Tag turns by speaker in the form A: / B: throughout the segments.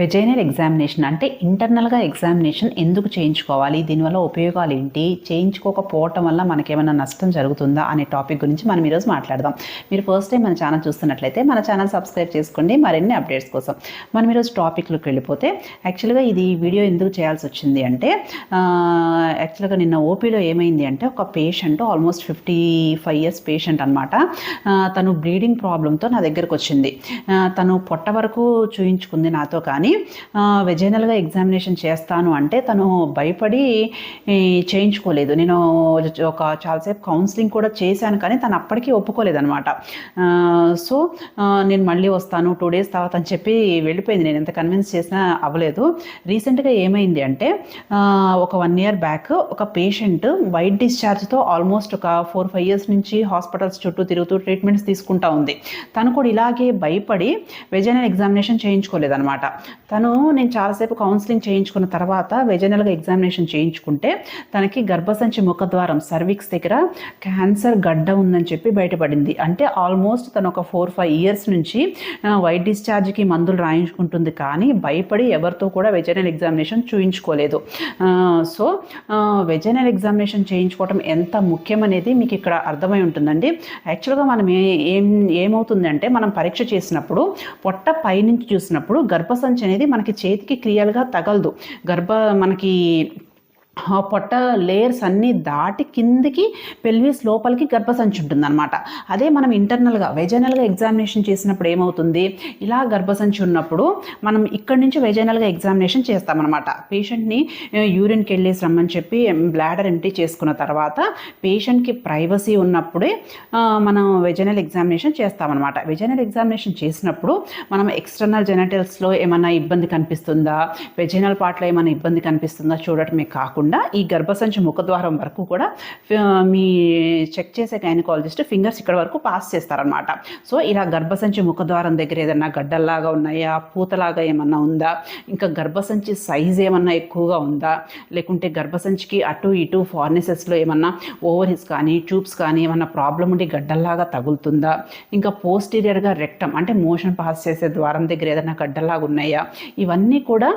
A: Vaginal examination అంటే ఇంటర్నల్గా examination ఎందుకు చేయించుకోవాలి? దీనివల్ల ఉపయోగాలు ఏంటి చేయించుకోకపోవటం వల్ల మనకేమైనా నష్టం జరుగుతుందా అనే టాపిక్ గురించి మనం ఈరోజు మాట్లాడదాం. మీరు ఫస్ట్ టైం మన ఛానల్ చూస్తున్నట్లయితే మన ఛానల్ సబ్స్క్రైబ్ చేసుకోండి. మరిన్ని అప్డేట్స్ కోసం మనం ఈరోజు టాపిక్లోకి వెళ్ళిపోతే యాక్చువల్గా ఇది వీడియో ఎందుకు చేయాల్సి వచ్చింది అంటే యాక్చువల్గా నిన్న ఓపీలో ఏమైంది అంటే ఒక patient almost fifty five years patient అనమాట తను బ్లీడింగ్ ప్రాబ్లంతో నా దగ్గరకు వచ్చింది. తను పొట్ట వరకు చూయించుకుంది నాతో కానీ వెజైనల్గా ఎగ్జామినేషన్ చేస్తాను అంటే తను భయపడి చేయించుకోలేదు. నేను ఒక చాలాసేపు కౌన్సిలింగ్ కూడా చేశాను కానీ తను అప్పటికీ ఒప్పుకోలేదనమాట సో నేను మళ్ళీ వస్తాను టూ డేస్ తర్వాత అని చెప్పి వెళ్ళిపోయింది. నేను ఎంత కన్విన్స్ చేసినా అవ్వలేదు. రీసెంట్గా ఏమైంది అంటే ఒక వన్ ఇయర్ బ్యాక్ ఒక పేషెంట్ వైట్ డిశ్చార్జ్తో ఆల్మోస్ట్ ఒక ఫోర్ ఫైవ్ ఇయర్స్ నుంచి హాస్పిటల్స్ చుట్టూ తిరుగుతూ ట్రీట్మెంట్స్ తీసుకుంటా ఉంది. తను కూడా ఇలాగే భయపడి వెజైనల్ ఎగ్జామినేషన్ చేయించుకోలేదనమాట తను నేను చాలాసేపు కౌన్సిలింగ్ చేయించుకున్న తర్వాత వెజైనల్గా ఎగ్జామినేషన్ చేయించుకుంటే తనకి గర్భసంచి ముఖద్వారం సర్విక్స్ దగ్గర క్యాన్సర్ గడ్డ ఉందని చెప్పి బయటపడింది. అంటే ఆల్మోస్ట్ తను ఒక ఫోర్ ఫైవ్ ఇయర్స్ నుంచి వైట్ డిశ్చార్జ్కి మందులు రాయించుకుంటుంది కానీ భయపడి ఎవరితో కూడా వెజైనల్ ఎగ్జామినేషన్ చూయించుకోలేదు. సో వెజైనల్ ఎగ్జామినేషన్ చేయించుకోవటం ఎంత ముఖ్యమనేది మీకు ఇక్కడ అర్థమై ఉంటుందండి. యాక్చువల్గా మనం ఏం ఏమవుతుందంటే మనం పరీక్ష చేసినప్పుడు పొట్ట పైనుంచి చూసినప్పుడు గర్భసంచి అనేది మనకి చేతికి క్రియలుగా తగలదు. గర్భ మనకి పొట్ట లేయర్స్ అన్నీ దాటి కిందికి పెల్విస్ లోపలికి గర్భసంచి ఉంటుంది అనమాట అదే మనం ఇంటర్నల్గా వెజైనల్గా ఎగ్జామినేషన్ చేసినప్పుడు ఏమవుతుంది? ఇలా గర్భసంచి ఉన్నప్పుడు మనం ఇక్కడి నుంచి వెజైనల్గా ఎగ్జామినేషన్ చేస్తామన్నమాట. పేషెంట్ని యూరిన్కి వెళ్ళేసి రమ్మని చెప్పి బ్లాడర్ ఎంటీ చేసుకున్న తర్వాత పేషెంట్కి ప్రైవసీ ఉన్నప్పుడే మనం వెజైనల్ ఎగ్జామినేషన్ చేస్తామన్నమాట. వెజైనల్ ఎగ్జామినేషన్ చేసినప్పుడు మనం ఎక్స్టర్నల్ జెనటల్స్లో ఏమైనా ఇబ్బంది కనిపిస్తుందా? వెజైనల్ పార్ట్లో ఏమైనా ఇబ్బంది కనిపిస్తుందా? చూడటమే కాకుండా ఈ గర్భసంచి ముఖద్వారం వరకు కూడా మీ చెక్ చేసే గైనకాలజిస్ట్ ఫింగర్స్ ఇక్కడ వరకు పాస్ చేస్తారనమాట సో ఇలా గర్భసంచి ముఖద్వారం దగ్గర ఏదైనా గడ్డల్లాగా ఉన్నాయా? పూతలాగా ఏమన్నా ఉందా? ఇంకా గర్భసంచి సైజ్ ఏమన్నా ఎక్కువగా ఉందా? లేకుంటే గర్భసంచికి అటు ఇటు ఫార్నిసెస్లో ఏమన్నా ఓవర్హిస్ కానీ ట్యూబ్స్ కానీ ఏమన్నా ప్రాబ్లం ఉండి గడ్డల్లాగా తగులుతుందా? ఇంకా పోస్టీరియర్గా రెక్టం అంటే మోషన్ పాస్ చేసే ద్వారం దగ్గర ఏదైనా గడ్డల్లాగా ఉన్నాయా? ఇవన్నీ కూడా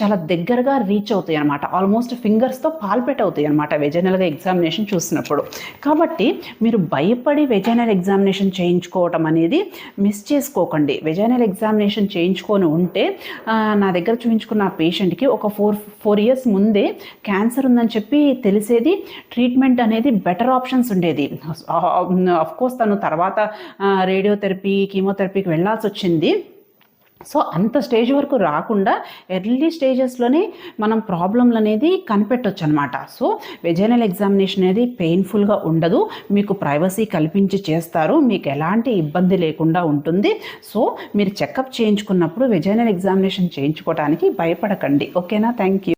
A: చాలా దగ్గరగా రీచ్ అవుతాయి అనమాట ఆల్మోస్ట్ ఫింగర్స్తో పాల్పెట్ అవుతాయి అనమాట వెజనల్గా ఎగ్జామినేషన్ చూసినప్పుడు. కాబట్టి మీరు భయపడి వెజైనల్ ఎగ్జామినేషన్ చేయించుకోవటం అనేది మిస్ చేసుకోకండి. వెజైనల్ ఎగ్జామినేషన్ చేయించుకొని ఉంటే నా దగ్గర చూపించుకున్న పేషెంట్కి ఒక ఫోర్ ఫోర్ ఇయర్స్ ముందే క్యాన్సర్ ఉందని చెప్పి తెలిసేది ట్రీట్మెంట్ అనేది బెటర్ ఆప్షన్స్ ఉండేది. ఆఫ్కోర్స్ తను తర్వాత రేడియోథెరపీ కీమోథెరపీకి వెళ్ళాల్సి వచ్చింది. సో అంత స్టేజ్ వరకు రాకుండా ఎర్లీ స్టేజెస్లోనే మనం ప్రాబ్లంలు అనేది కనిపెట్టచ్చు అనమాట సో వెజైనల్ ఎగ్జామినేషన్ అనేది పెయిన్ఫుల్గా ఉండదు. మీకు ప్రైవసీ కల్పించి చేస్తారు. మీకు ఎలాంటి ఇబ్బంది లేకుండా ఉంటుంది. సో మీరు చెకప్ చేయించుకున్నప్పుడు వెజైనల్ ఎగ్జామినేషన్ చేయించుకోవడానికి భయపడకండి. ఓకేనా? Thank you